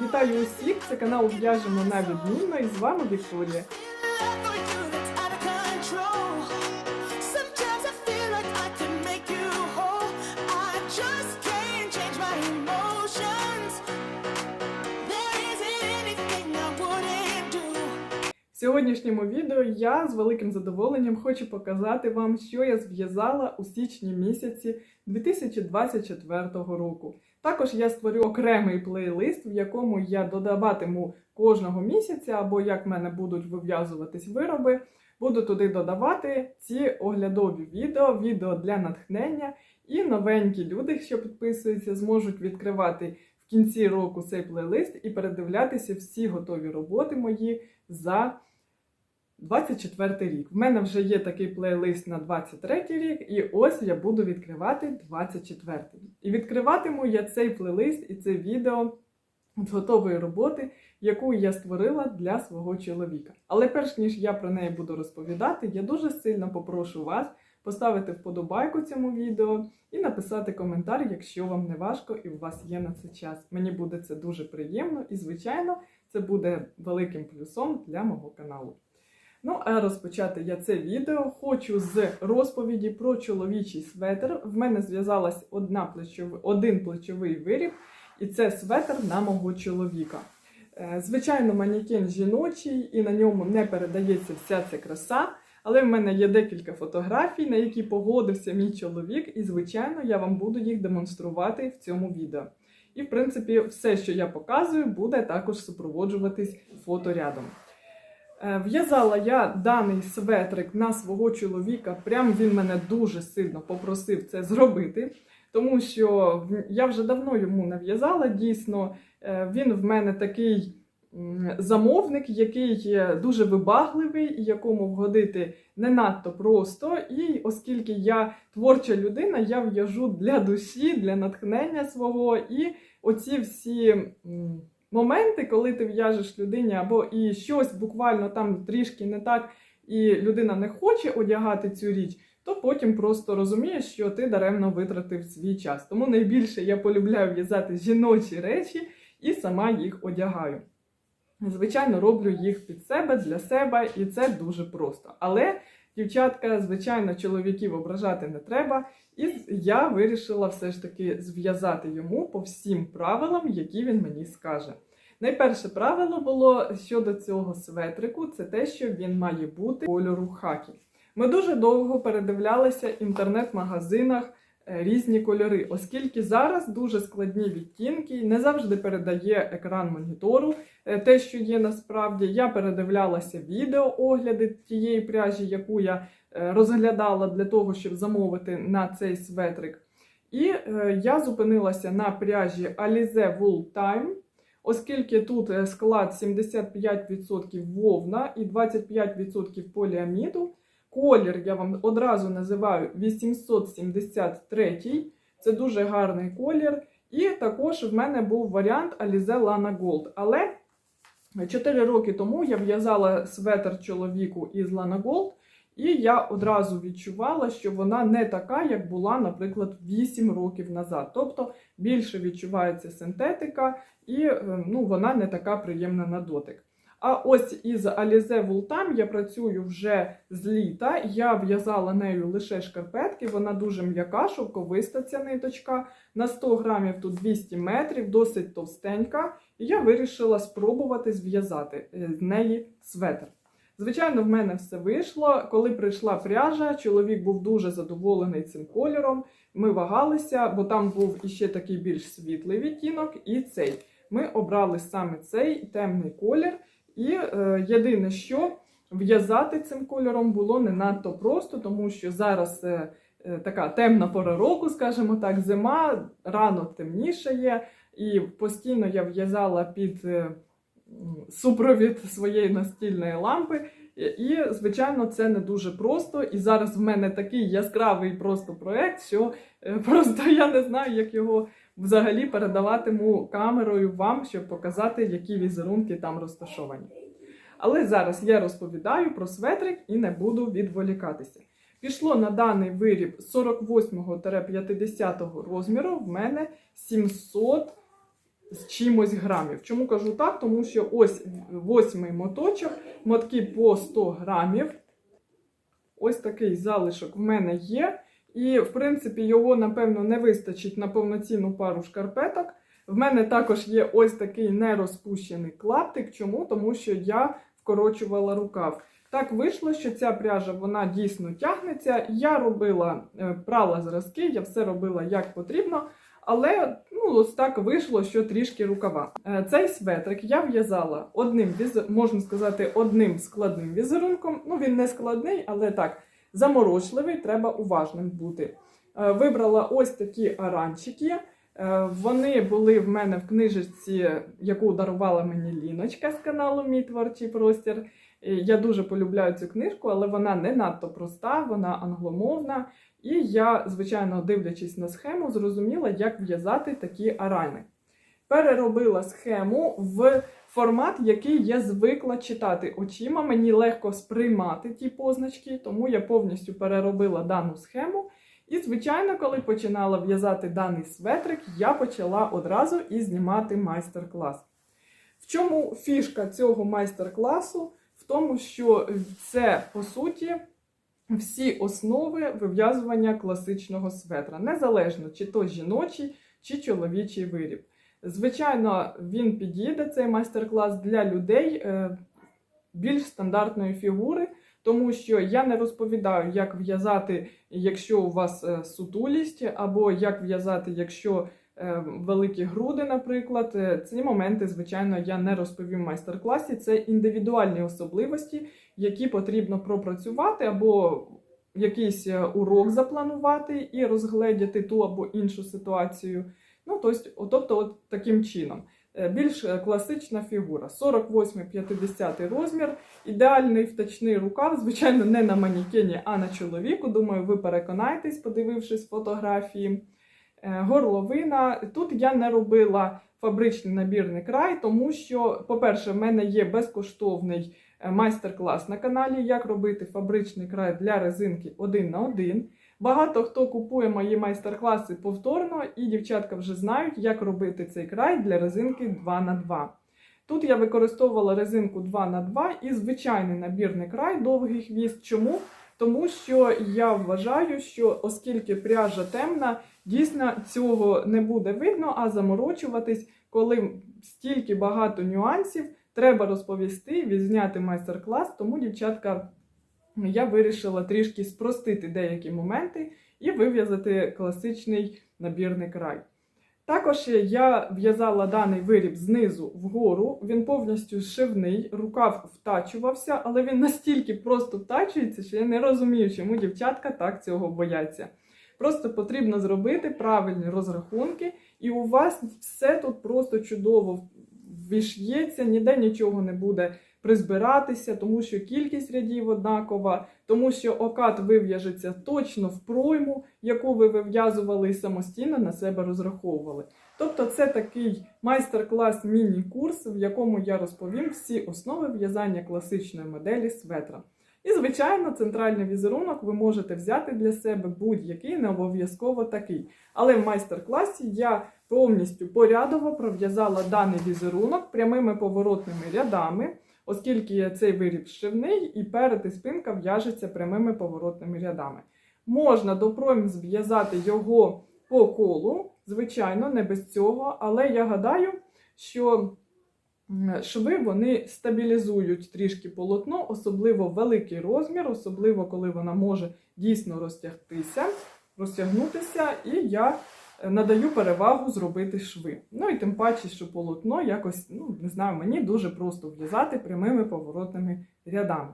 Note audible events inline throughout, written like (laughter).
Вітаю усіх! Це канал В'яжемо на відмінно і з вами Вікторія. В сьогоднішньому відео я з великим задоволенням хочу показати вам, що я зв'язала у січні місяці 2024 року. Також я створю окремий плейлист, в якому я додаватиму кожного місяця, або як в мене будуть вив'язуватись вироби. Буду туди додавати ці оглядові відео, відео для натхнення. І новенькі люди, що підписуються, зможуть відкривати в кінці року цей плейлист і передивлятися всі готові роботи мої за 24 рік. В мене вже є такий плейлист на 23 рік, і ось я буду відкривати 24 рік. І відкриватиму я цей плейлист і це відео з готової роботи, яку я створила для свого чоловіка. Але перш ніж я про неї буду розповідати, я дуже сильно попрошу вас поставити вподобайку цьому відео і написати коментар, якщо вам не важко і у вас є на це час. Мені буде це дуже приємно і, звичайно, це буде великим плюсом для мого каналу. Ну, а розпочати я це відео хочу з розповіді про чоловічий светр. В мене зв'язалась одна плечов... один плечовий виріб, і це светр на мого чоловіка. Е, Звичайно, манекен жіночий, і на ньому не передається вся ця краса. Але в мене є декілька фотографій, на які погодився мій чоловік, і, звичайно, я вам буду їх демонструвати в цьому відео. І, в принципі, все, що я показую, буде також супроводжуватись фоторядом. Е, В'язала я даний светрик на свого чоловіка. Прям він мене дуже сильно попросив це зробити, тому що я вже давно йому не в'язала. Дійсно, Е, він в мене такий замовник, який є дуже вибагливий, і якому вгодити не надто просто. І оскільки я творча людина, я в'яжу для душі, для натхнення свого. І оці всі моменти, коли ти в'яжеш людині, або і щось буквально там трішки не так, і людина не хоче одягати цю річ. То потім просто розумієш, що ти даремно витратив свій час. Тому найбільше я полюбляю в'язати жіночі речі і сама їх одягаю. Звичайно, роблю їх під себе, для себе, і це дуже просто. Але, дівчатка, звичайно, чоловіків ображати не треба. І я вирішила все ж таки зв'язати йому по всім правилам, які він мені скаже. Найперше правило було щодо цього светрику, це те, що він має бути кольору хакі. Ми дуже довго передивлялися в інтернет-магазинах різні кольори, оскільки зараз дуже складні відтінки, не завжди передає екран монітору е, те, що є насправді. Я передивлялася відео огляди тієї пряжі, яку я е, розглядала для того, щоб замовити на цей светрик. І е, я зупинилася на пряжі Alize Wool Time, оскільки тут е, склад 75% вовна і 25% поліаміду. Колір я вам одразу називаю 873. Це дуже гарний колір. І також в мене був варіант Alize Lana Gold. Але 4 роки тому я в'язала светр чоловіку із Lana Gold, і я одразу відчувала, що вона не така, як була, наприклад, 8 років назад. Тобто більше відчувається синтетика, і е, ну, вона не така приємна на дотик. А ось із Alize Vultam я працюю вже з літа. Я в'язала нею лише шкарпетки, вона дуже м'яка, шовковиста ця ниточка. На 100 грамів тут 200 метрів, досить товстенька. І я вирішила спробувати зв'язати е, з неї светр. Звичайно, в мене все вийшло. Коли прийшла пряжа, чоловік був дуже задоволений цим кольором. Ми вагалися, бо там був іще такий більш світлий відтінок, і цей. Ми обрали саме цей темний колір. І е, єдине, що в'язати цим кольором було не надто просто, тому що зараз е, е, така темна пора року, скажімо так, зима, рано темнішає, і постійно я в'язала під е, супровід своєї настільної лампи. І, І, звичайно, це не дуже просто. І зараз в мене такий яскравий просто проект, що е, (laughs) просто я не знаю, як його взагалі передаватиму камерою вам, щоб показати, які візерунки там розташовані. Але зараз я розповідаю про светрик і не буду відволікатися. Пішло на даний виріб 48-50 розміру в мене 700 з чимось грамів. Чому кажу так? Тому що ось восьмий моточок, мотки по 100 грамів. Ось такий залишок в мене є. І, в принципі, його, напевно, не вистачить на повноцінну пару шкарпеток. В мене також є ось такий нерозпущений клаптик. Чому? Тому що я вкорочувала рукав. Так вийшло, що ця пряжа вона дійсно тягнеться. Я робила е, прала зразки, я все робила як потрібно. Але ну, ось так вийшло, що трішки рукава. Е, Цей светрик я в'язала одним можна сказати, одним складним візерунком. Ну, він не складний, але так, заморочливий, треба уважним бути. Е, Вибрала ось такі аранчики. Е, Вони були в мене в книжечці, яку дарувала мені Ліночка з каналу Мій творчий простір. Я дуже полюбляю цю книжку, але вона не надто проста, вона англомовна. І я, звичайно, дивлячись на схему, зрозуміла, як в'язати такі арани. Переробила схему в формат, який я звикла читати очима. Мені легко сприймати ті позначки, тому я повністю переробила дану схему. І, звичайно, коли починала в'язати даний светрик, я почала одразу і знімати майстер-клас. В чому фішка цього майстер-класу? В тому, що це, по суті, всі основи вив'язування класичного светра, незалежно чи то жіночий, чи чоловічий виріб. Звичайно, він підійде цей майстер-клас для людей е, більш стандартної фігури, тому що я не розповідаю, як в'язати, якщо у вас е, сутулість, або як в'язати, якщо е, великі груди, наприклад. Ці моменти, звичайно, я не розповім в майстер-класі. Це індивідуальні особливості, які потрібно пропрацювати, або якийсь урок запланувати і розгледіти ту або іншу ситуацію. Ну, тобто, тобто от таким чином. Е, Більш е, класична фігура. 48-50 розмір, ідеальний втачний рукав, звичайно, не на манікені, а на чоловіку. Думаю, ви переконаєтесь, подивившись фотографії. Е, Горловина. Тут я не робила фабричний набірний край, тому що, по-перше, в мене є безкоштовний майстер-клас на каналі, як робити фабричний край для резинки один на один. Багато хто купує мої майстер-класи повторно, і дівчатка вже знають, як робити цей край для резинки 2 на 2 Тут я використовувала резинку 2 на 2 і звичайний набірний край, довгий хвіст. Чому? Тому що я вважаю, що оскільки пряжа темна, дійсно цього не буде видно, а заморочуватись, коли стільки багато нюансів, треба розповісти, відзняти майстер-клас. Тому, дівчатка, я вирішила трішки спростити деякі моменти і вив'язати класичний набірний край. Також я в'язала даний виріб знизу вгору, він повністю шивний, рукав втачувався, але він настільки просто втачується, що я не розумію, чому дівчатка так цього бояться. Просто потрібно зробити правильні розрахунки, і у вас все тут просто чудово віш'ється, ніде нічого не буде призбиратися, тому що кількість рядів однакова, тому що окат вив'яжеться точно в пройму, яку ви вив'язували і самостійно на себе розраховували. Тобто це такий майстер-клас міні-курс, в якому я розповім всі основи в'язання класичної моделі светра. І, звичайно, центральний візерунок ви можете взяти для себе будь-який, не обов'язково такий. Але в майстер-класі я повністю порядово пров'язала даний візерунок прямими поворотними рядами, оскільки цей виріб шивний і перед і спинка в'яжеться прямими поворотними рядами. Можна до пройм зв'язати його по колу, звичайно, не без цього, але я гадаю, що шви вони стабілізують трішки полотно, особливо великий розмір, особливо коли вона може дійсно розтягтися, розтягнутися, і я надаю перевагу зробити шви. Ну і тим паче, що полотно якось, ну не знаю, мені дуже просто в'язати прямими поворотними рядами.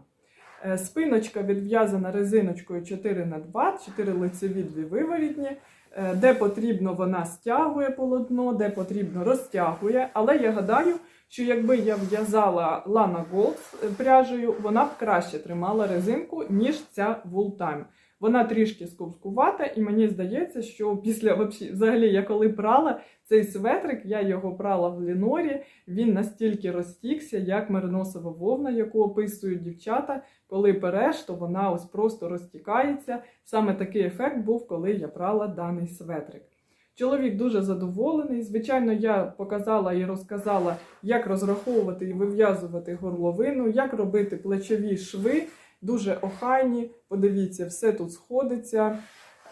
Е, Спиночка відв'язана резиночкою 4 на 2 4 лицеві, 2 виворітні. Е, Де потрібно, вона стягує полотно, де потрібно, розтягує. Але я гадаю, що якби я в'язала Lana Gold е, пряжею, вона б краще тримала резинку, ніж ця Wool. Вона трішки сковскувата, і мені здається, що після взагалі я коли прала цей светрик, я його прала в лінорі, він настільки розтікся, як мериносова вовна, яку описують дівчата. Коли переш, то вона ось просто розтікається. Саме такий ефект був, коли я прала даний светрик. Чоловік дуже задоволений. Звичайно, я показала і розказала, як розраховувати і вив'язувати горловину, як робити плечові шви, дуже охайні. Подивіться, все тут сходиться.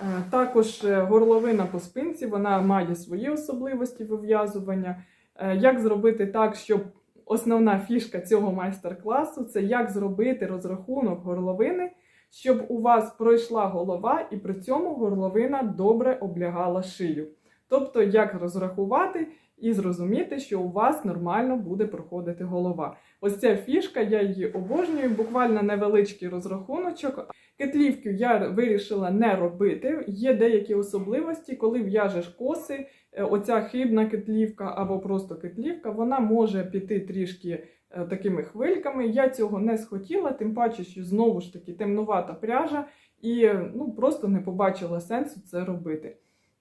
Е, Також е, горловина по спинці вона має свої особливості вив'язування. Е, Як зробити так, щоб основна фішка цього майстер-класу це як зробити розрахунок горловини, щоб у вас пройшла голова і при цьому горловина добре облягала шию. Тобто, як розрахувати і зрозуміти, що у вас нормально буде проходити голова. Ось ця фішка, я її обожнюю, буквально невеличкий розрахуночок. Кетлівки я вирішила не робити. Є деякі особливості, коли в'яжеш коси, е, оця хибна кетлівка або просто кетлівка, вона може піти трішки е, такими хвильками. Я цього не схотіла, тим паче, що знову ж таки темнувата пряжа, і ну, просто не побачила сенсу це робити.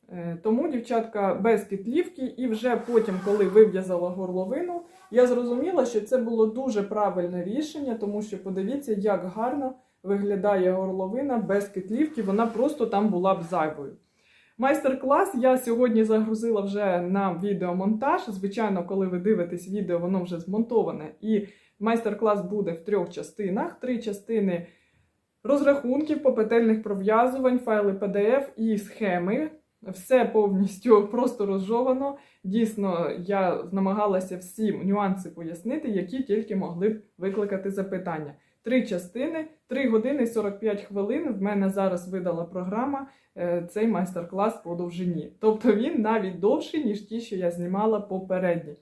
Е, Тому, дівчатка, без кетлівки, і вже потім, коли вив'язала горловину, я зрозуміла, що це було дуже правильне рішення, тому що подивіться, як гарно виглядає горловина без кетлівки, вона просто там була б зайвою. Майстер-клас я сьогодні загрузила вже на відеомонтаж. Звичайно, коли ви дивитесь відео, воно вже змонтоване. І майстер-клас буде в трьох частинах: три частини розрахунків, попетельних пров'язувань, файли PDF і схеми. Все повністю просто розжовано. Дійсно, я намагалася всі нюанси пояснити, які тільки могли б викликати запитання. Три частини, 3 години 45 хвилин. В мене зараз видала програма е, цей майстер-клас по довжині. Тобто він навіть довший, ніж ті, що я знімала попередні.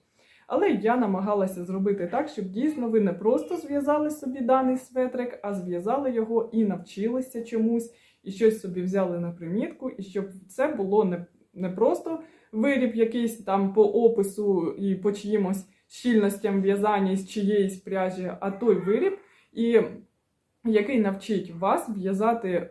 Але я намагалася зробити так, щоб дійсно ви не просто зв'язали собі даний светрик, а зв'язали його і навчилися чомусь, і щось собі взяли на примітку, і щоб це було не, не просто виріб якийсь там по опису і по чиїмось щільностям в'язання із чиєїсь пряжі, а той виріб, і який навчить вас в'язати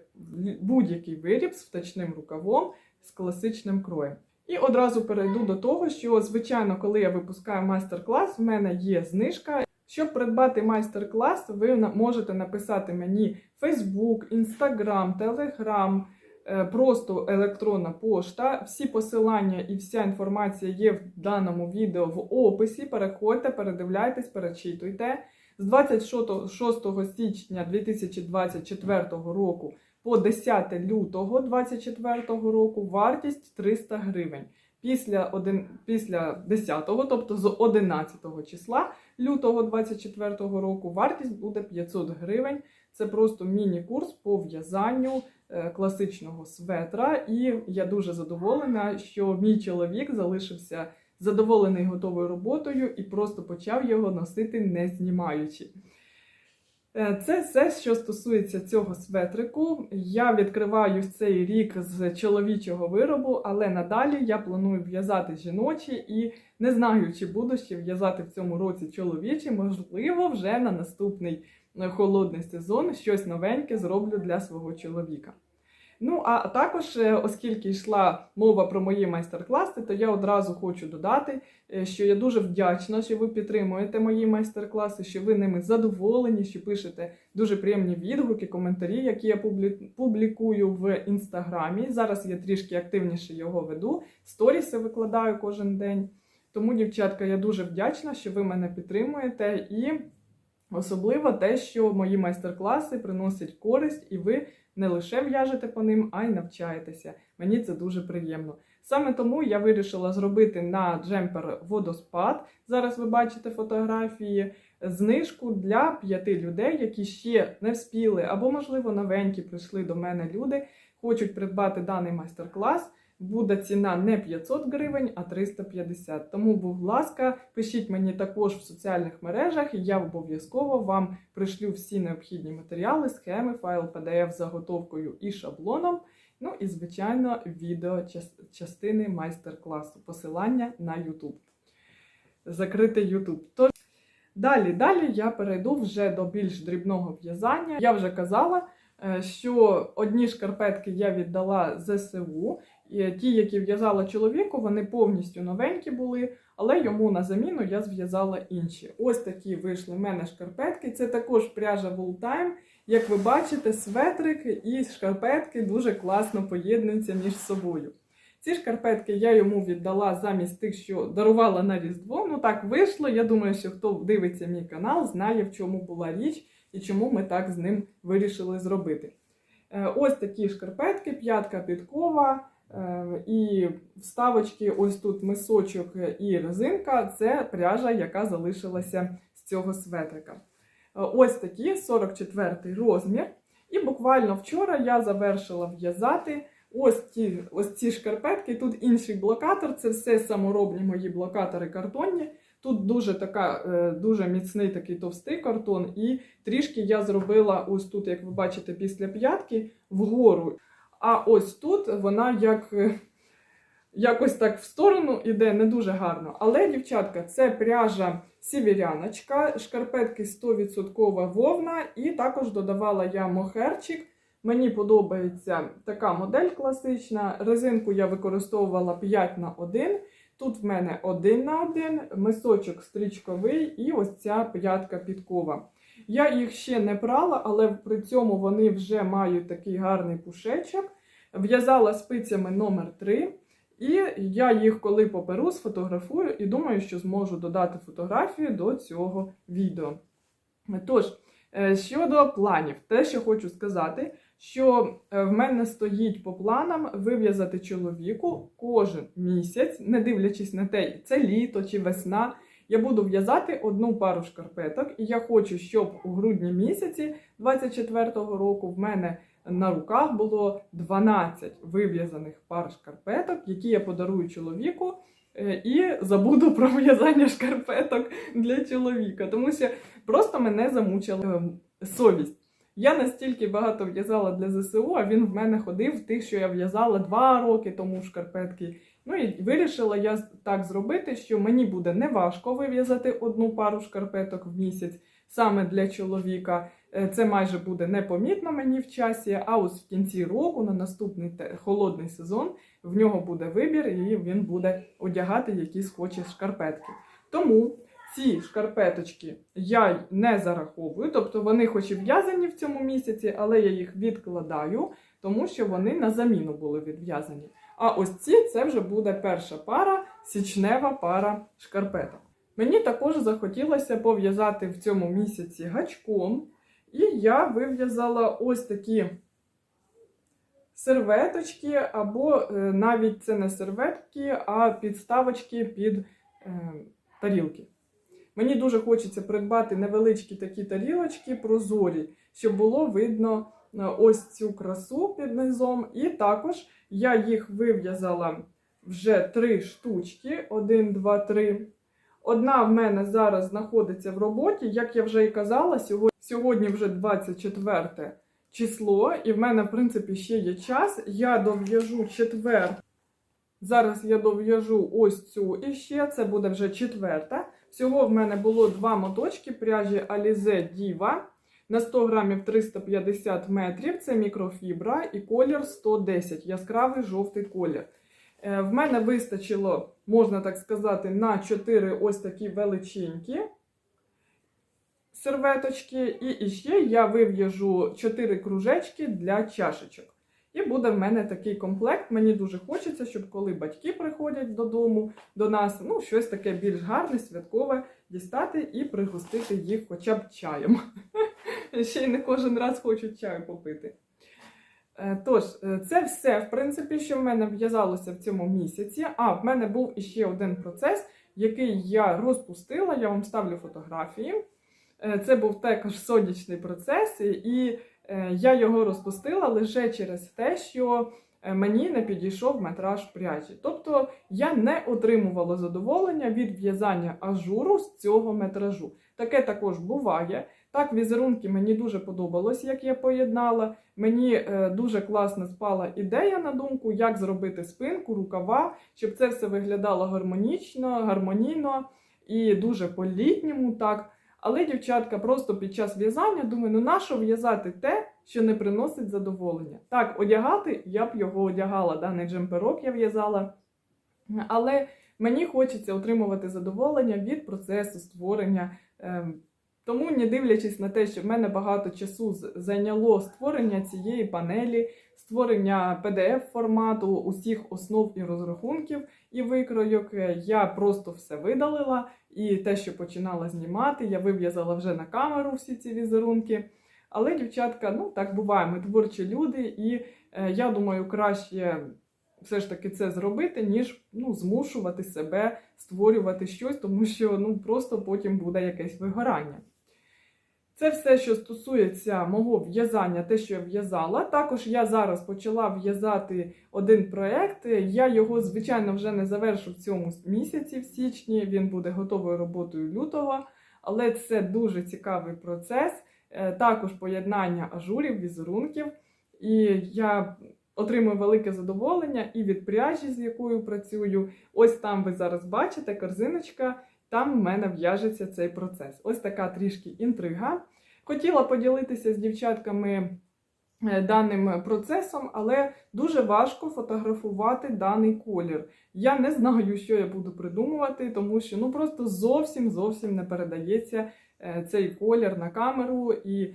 будь-який виріб з втачним рукавом з класичним кроєм. І одразу перейду до того, що звичайно, коли я випускаю майстер-клас, в мене є знижка. Щоб придбати майстер-клас, ви можете написати мені Facebook, Instagram, Telegram, е, просто електронна пошта. Всі посилання і вся інформація є в даному відео в описі. Переходьте, передивляйтесь, перечитуйте. З 26 січня 2024 року по 10 лютого 2024 року вартість 300 гривень. Після, один, після 10, тобто з 11 числа лютого 2024 року, вартість буде 500 гривень. Це просто міні-курс по в'язанню е, класичного светра. І я дуже задоволена, що мій чоловік залишився задоволений готовою роботою і просто почав його носити не знімаючи. Е, Це все, що стосується цього светрику. Я відкриваю цей рік з чоловічого виробу, але надалі я планую в'язати жіночі і не знаю, чи буду ще в'язати в цьому році чоловічі. Можливо, вже на наступний е, холодний сезон щось новеньке зроблю для свого чоловіка. Ну, а також, е, оскільки йшла мова про мої майстер-класи, то я одразу хочу додати, е, що я дуже вдячна, що ви підтримуєте мої майстер-класи, що ви ними задоволені, що пишете дуже приємні відгуки, коментарі, які я публі- публікую в інстаграмі. Зараз я трішки активніше його веду. Сторіси викладаю кожен день. Тому, дівчатка, я дуже вдячна, що ви мене підтримуєте, і особливо те, що мої майстер-класи приносять користь, і ви не лише в'яжете по ним, а й навчаєтеся. Мені це дуже приємно. Саме тому я вирішила зробити на джемпер водоспад. Зараз ви бачите фотографії. Знижку для п'яти людей, які ще не вспіли, або, можливо, новенькі прийшли до мене люди, хочуть придбати даний майстер-клас. Буде ціна не 500 гривень, а 350. Тому, будь ласка, пишіть мені також в соціальних мережах, і я обов'язково вам пришлю всі необхідні матеріали, схеми, файл PDF з заготовкою і шаблоном. Ну і, звичайно, відео частини майстер-класу, посилання на YouTube. Закритий YouTube. Тож, далі, далі я перейду вже до більш дрібного в'язання. Я вже казала, е, що одні шкарпетки я віддала ЗСУ. Ті, які в'язала чоловіку, вони повністю новенькі були, але йому на заміну я зв'язала інші. Ось такі вийшли в мене шкарпетки. Це також пряжа Wool Time. Як ви бачите, светрик і шкарпетки дуже класно поєднуються між собою. Ці шкарпетки я йому віддала замість тих, що дарувала на Різдво. Ну так вийшло. Я думаю, що хто дивиться мій канал, знає, в чому була річ і чому ми так з ним вирішили зробити. Е, Ось такі шкарпетки, п'ятка підкова. Е, І вставочки, ось тут мисочок і резинка це пряжа, яка залишилася з цього светрика. Е, Ось такі 44 розмір. І буквально вчора я завершила в'язати ось ті ось ці шкарпетки. Тут інший блокатор, це все саморобні мої блокатори картонні. Тут дуже така, е, дуже міцний такий товстий картон, і трішки я зробила ось тут, як ви бачите, після п'ятки вгору. А ось тут вона як. е, Якось так в сторону іде не дуже гарно. Але, дівчатка, це пряжа сіверяночка, шкарпетки 100% вовна, і також додавала я мохерчик. Мені подобається така модель класична. Резинку я використовувала 5 на 1. Тут в мене 1 на 1, мисочок стрічковий і ось ця п'ятка підкова. Я їх ще не прала, але при цьому вони вже мають такий гарний пушечок. В'язала спицями номер 3. І я їх, коли поперу, сфотографую і думаю, що зможу додати фотографію до цього відео. Тож, е, щодо планів, те, що хочу сказати, що е, в мене стоїть по планам вив'язати чоловіку кожен місяць, не дивлячись на те, це літо чи весна. Я буду в'язати одну пару шкарпеток, і я хочу, щоб у грудні місяці 24-го року в мене на руках було 12 вив'язаних пар шкарпеток, які я подарую чоловіку. е, І забуду про в'язання шкарпеток для чоловіка, тому що просто мене замучила ем, совість. Я настільки багато в'язала для ЗСУ, а він в мене ходив тих, що я в'язала два роки тому шкарпетки. Ну і вирішила я так зробити, що мені буде неважко вив'язати одну пару шкарпеток в місяць саме для чоловіка. Е, Це майже буде непомітно мені в часі, а ось в кінці року, на наступний холодний сезон, в нього буде вибір, і він буде одягати якісь хоче шкарпетки. Тому ці шкарпеточки я не зараховую, тобто вони хоч і в'язані в цьому місяці, але я їх відкладаю, тому що вони на заміну були відв'язані. А ось ці це вже буде перша пара, січнева пара шкарпеток. Мені також захотілося пов'язати в цьому місяці гачком, і я вив'язала ось такі серветочки, або е, навіть це не серветки, а підставочки під е, тарілки. Мені дуже хочеться придбати невеличкі такі тарілочки прозорі, щоб було видно ось цю красу під низом. І також я їх вив'язала вже три штучки: один, два, три. Одна в мене зараз знаходиться в роботі. Як я вже і казала, сьогодні, сьогодні вже 24 число, і в мене, в принципі, ще є час. Я дов'яжу четвер. Зараз я дов'яжу ось цю і ще це буде вже четверта. Всього в мене було два моточки пряжі Alize Diva на 100 грамів 350 метрів. Це мікрофібра і колір 110, яскравий жовтий колір. Е, В мене вистачило, можна так сказати, на 4 ось такі величенькі серветочки. І ще я вив'яжу 4 кружечки для чашечок. І буде в мене такий комплект. Мені дуже хочеться, щоб коли батьки приходять додому до нас, ну щось таке більш гарне, святкове дістати і пригостити їх хоча б чаєм. (laughs) (laughs) Ще й не кожен раз хочуть чаю попити. Е, Тож, е, це все, в принципі, що в мене в'язалося в цьому місяці. А в мене був іще один процес, який я розпустила. Я вам ставлю фотографії. Е, Це був також сонячний процес, і я його розпустила лише через те, що мені не підійшов метраж пряжі. Тобто я не отримувала задоволення від в'язання ажуру з цього метражу. Таке також буває. Так, візерунки мені дуже подобалось, як я поєднала. Мені е, дуже класно спала ідея на думку, як зробити спинку, рукава, щоб це все виглядало гармонічно, гармонійно і дуже по-літньому. так. Але, дівчатка, просто під час в'язання думаю, ну нащо в'язати те, що не приносить задоволення? Так, одягати я б його одягала, даний джемперок я в'язала. Але мені хочеться отримувати задоволення від процесу створення ем, Тому, не дивлячись на те, що в мене багато часу зайняло створення цієї панелі, створення pdf формату, усіх основ і розрахунків і викройок, е, я просто все видалила. І те, що починала знімати, я вив'язала вже на камеру всі ці візерунки. Але, дівчатка, ну так буває, ми творчі люди, і е, я думаю, краще все ж таки це зробити, ніж ну, змушувати себе створювати щось, тому що ну, просто потім буде якесь вигорання. Це все, що стосується мого в'язання, те, що я в'язала. Також я зараз почала в'язати один проєкт. Я його, звичайно, вже не завершу в цьому місяці, в січні. Він буде готовою роботою лютого, але це дуже цікавий процес. Е, Також поєднання ажурів, візерунків. І я отримую велике задоволення і від пряжі, з якою працюю. Ось там ви зараз бачите корзиночка. Там в мене в'яжеться цей процес. Ось така трішки інтрига. Хотіла поділитися з дівчатками е, даним процесом, але дуже важко фотографувати даний колір. Я не знаю, що я буду придумувати, тому що ну просто зовсім зовсім не передається е, цей колір на камеру. І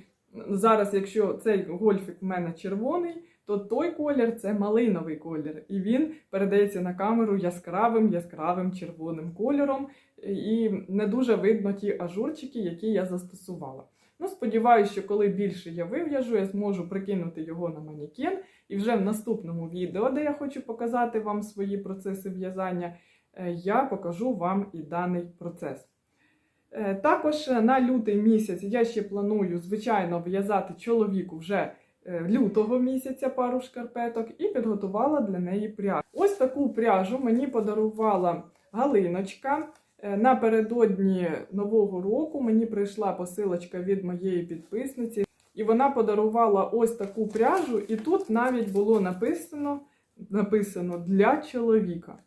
зараз, якщо цей гольфік в мене червоний, то той колір це малиновий колір, і він передається на камеру яскравим яскравим червоним кольором, і не дуже видно ті ажурчики, які я застосувала. Ну, сподіваюся, що коли більше я вив'яжу, я зможу прикинути його на манікен, і вже в наступному відео, де я хочу показати вам свої процеси в'язання, е, я покажу вам і даний процес. Е, Також е, на лютий місяць я ще планую, звичайно, в'язати чоловіку вже лютого місяця пару шкарпеток і підготувала для неї пряжу. Ось таку пряжу мені подарувала Галиночка. Е, Напередодні Нового року мені прийшла посилочка від моєї підписниці, і вона подарувала ось таку пряжу, і тут навіть було написано, написано для чоловіка.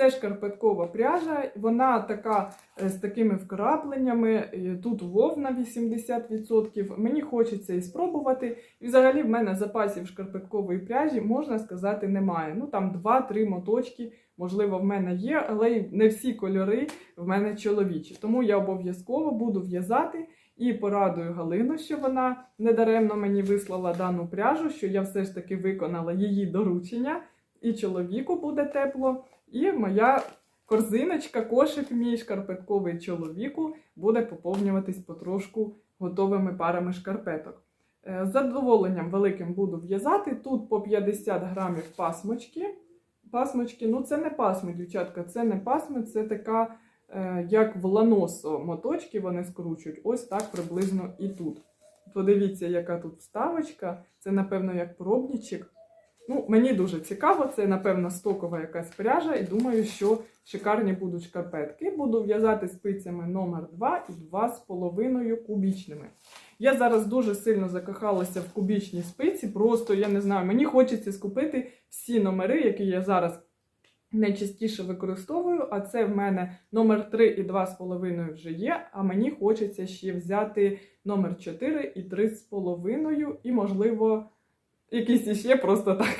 Це шкарпеткова пряжа, вона така е, з такими вкрапленнями. Тут вовна 80%. Мені хочеться і спробувати. І взагалі в мене запасів шкарпеткової пряжі, можна сказати, немає. Ну там 2-3 моточки, можливо, в мене є, але не всі кольори в мене чоловічі. Тому я обов'язково буду в'язати і порадую Галину, що вона недаремно мені вислала дану пряжу, що я все ж таки виконала її доручення, і чоловіку буде тепло. І моя корзиночка, кошик мій шкарпетковий чоловіку буде поповнюватись потрошку готовими парами шкарпеток. Е, З задоволенням великим буду в'язати. Тут по 50 грамів пасмочки. Пасмочки, ну це не пасми, дівчатка, це не пасми, це така, е, як в ланосо моточки вони скручують. Ось так приблизно і тут. Подивіться, яка тут вставочка. Це, напевно, як пробничок. Ну, мені дуже цікаво, це, напевно, стокова якась пряжа, і думаю, що шикарні будуть шкарпетки. Буду в'язати спицями номер 2 і 2,5 кубічними. Я зараз дуже сильно закохалася в кубічні спиці, просто я не знаю, мені хочеться скупити всі номери, які я зараз найчастіше використовую. А це в мене номер 3 і 2,5 вже є. А мені хочеться ще взяти номер 4 і 3,5, і, можливо, якісь іще просто так.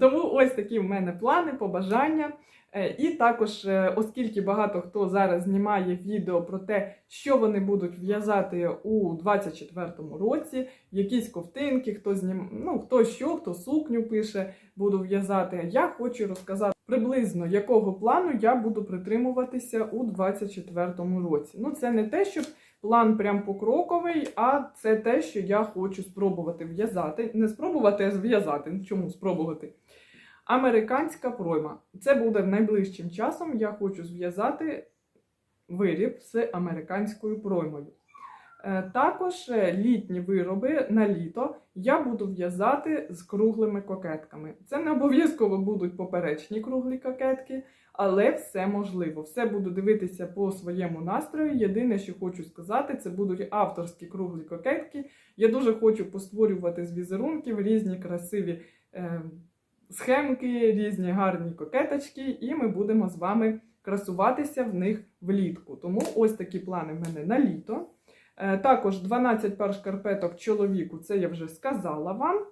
Тому ось такі в мене плани, побажання. Е, І також, е, оскільки багато хто зараз знімає відео про те, що вони будуть в'язати у 24-му році, якісь ковтинки, хто знім... ну, хто що, хто сукню пише, буду в'язати. Я хочу розказати приблизно, якого плану я буду притримуватися у 24-му році. Ну, це не те, щоб план прям покроковий, а це те, що я хочу спробувати в'язати. Не спробувати, а зв'язати. Чому спробувати? Американська пройма. Це буде найближчим часом. Я хочу зв'язати виріб з американською проймою. Е, Також е, літні вироби на літо я буду в'язати з круглими кокетками. Це не обов'язково будуть поперечні круглі кокетки, але все можливо. Все буду дивитися по своєму настрою. Єдине, що хочу сказати, це будуть авторські круглі кокетки. Я дуже хочу постворювати з візерунків різні красиві е, схемки, різні гарні кокеточки, і ми будемо з вами красуватися в них влітку. Тому ось такі плани в мене на літо. Е, Також 12 пар шкарпеток чоловіку, це я вже сказала вам.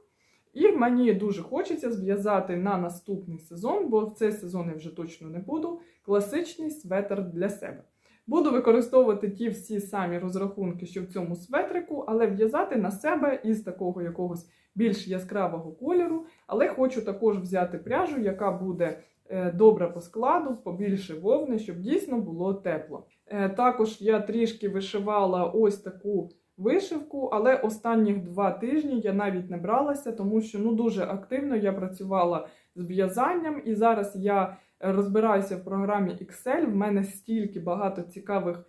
І мені дуже хочеться зв'язати на наступний сезон, бо в цей сезон я вже точно не буду. Класичний светр для себе. Буду використовувати ті всі самі розрахунки, що в цьому светрику, але в'язати на себе із такого якогось більш яскравого кольору. Але хочу також взяти пряжу, яка буде е, добра по складу, побільше вовни, щоб дійсно було тепло. Е, Також я трішки вишивала ось таку вишивку, але останніх два тижні я навіть не бралася, тому що ну дуже активно я працювала з в'язанням, і зараз я розбираюся в програмі Excel. В мене стільки багато цікавих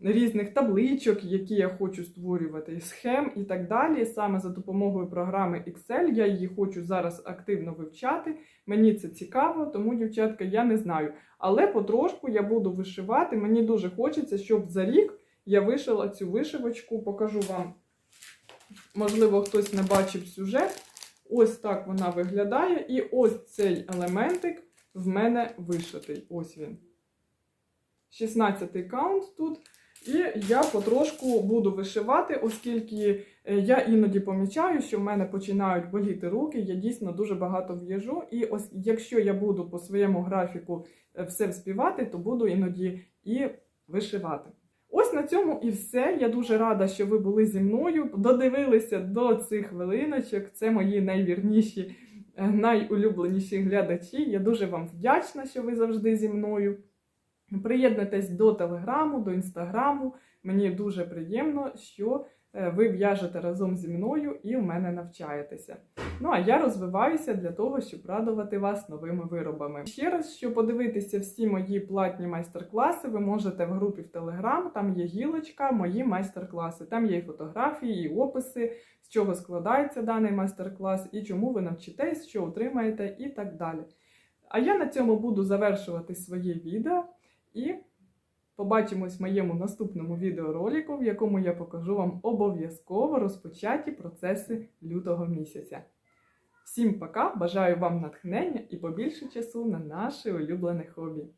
різних табличок, які я хочу створювати, і схем і так далі. Саме за допомогою програми Excel я її хочу зараз активно вивчати. Мені це цікаво, тому, дівчатка, я не знаю. Але потрошку я буду вишивати. Мені дуже хочеться, щоб за рік я вишила цю вишивочку. Покажу вам. Можливо, хтось не бачив сюжет. Ось так вона виглядає. І ось цей елементик в мене вишитий. Ось він. 16-й каунт тут. І я потрошку буду вишивати, оскільки е, я іноді помічаю, що в мене починають боліти руки. Я дійсно дуже багато в'яжу. І ось якщо я буду по своєму графіку е, все вспівати, то буду іноді і вишивати. Ось на цьому і все. Я дуже рада, що ви були зі мною. Додивилися до цих хвилиночок. Це мої найвірніші, е, найулюбленіші глядачі. Я дуже вам вдячна, що ви завжди зі мною. Приєднуйтесь до телеграму, до інстаграму. Мені дуже приємно, що ви в'яжете разом зі мною і в мене навчаєтеся. Ну а я розвиваюся для того, щоб радувати вас новими виробами. Ще раз, щоб подивитися всі мої платні майстер-класи, ви можете в групі в Телеграм, там є гілочка, мої майстер-класи. Там є і фотографії, і описи, з чого складається даний майстер-клас, і чому ви навчитесь, що отримаєте, і так далі. А я на цьому буду завершувати своє відео. І побачимось в моєму наступному відеоролику, в якому я покажу вам обов'язково розпочаті процеси лютого місяця. Всім пока! Бажаю вам натхнення і побільше часу на наше улюблене хобі.